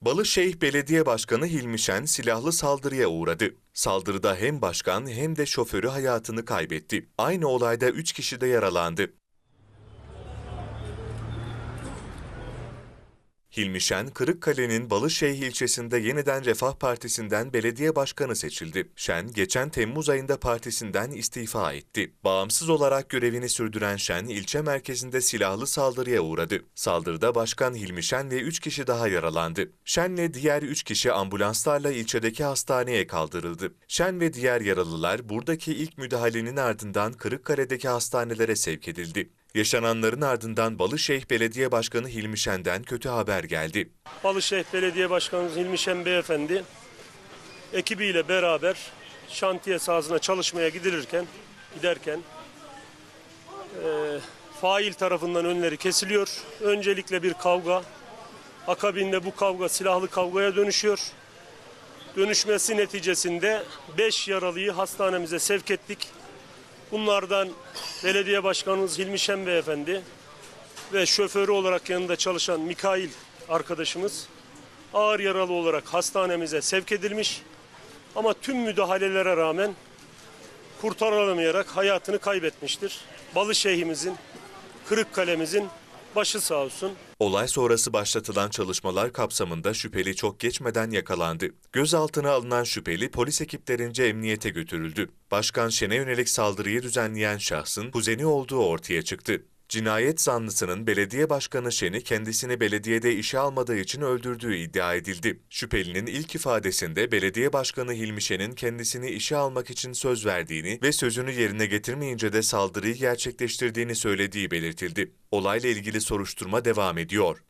Balışehir Belediye Başkanı Hilmi Şen silahlı saldırıya uğradı. Saldırıda hem başkan hem de şoförü hayatını kaybetti. Aynı olayda 3 kişi de yaralandı. Hilmi Şen, Kırıkkale'nin Balışehir ilçesinde yeniden Refah Partisi'nden belediye başkanı seçildi. Şen, geçen Temmuz ayında partisinden istifa etti. Bağımsız olarak görevini sürdüren Şen, ilçe merkezinde silahlı saldırıya uğradı. Saldırıda Başkan Hilmi Şen ve 3 kişi daha yaralandı. Şen'le diğer 3 kişi ambulanslarla ilçedeki hastaneye kaldırıldı. Şen ve diğer yaralılar buradaki ilk müdahalenin ardından Kırıkkale'deki hastanelere sevk edildi. Yaşananların ardından Balışehir Belediye Başkanı Hilmi Şen'den kötü haber geldi. Balışehir Belediye Başkanımız Hilmi Şen Beyefendi ekibiyle beraber şantiye sahasına çalışmaya gidilirken giderken e, fail tarafından önleri kesiliyor. Öncelikle bir kavga, akabinde bu kavga silahlı kavgaya dönüşüyor. Dönüşmesi neticesinde 5 yaralıyı hastanemize sevk ettik. Bunlardan belediye başkanımız Hilmi Şen Beyefendi ve şoförü olarak yanında çalışan Mikail arkadaşımız ağır yaralı olarak hastanemize sevk edilmiş. Ama tüm müdahalelere rağmen kurtarılamayarak hayatını kaybetmiştir. Balışehir'imizin, Kırıkkale'mizin başı sağ olsun. Olay sonrası başlatılan çalışmalar kapsamında şüpheli çok geçmeden yakalandı. Gözaltına alınan şüpheli polis ekiplerince emniyete götürüldü. Başkan Şen'e yönelik saldırıyı düzenleyen şahsın kuzeni olduğu ortaya çıktı. Cinayet zanlısının belediye başkanı Şen'i kendisini belediyede işe almadığı için öldürdüğü iddia edildi. Şüphelinin ilk ifadesinde belediye başkanı Hilmi Şen'in kendisini işe almak için söz verdiğini ve sözünü yerine getirmeyince de saldırıyı gerçekleştirdiğini söylediği belirtildi. Olayla ilgili soruşturma devam ediyor.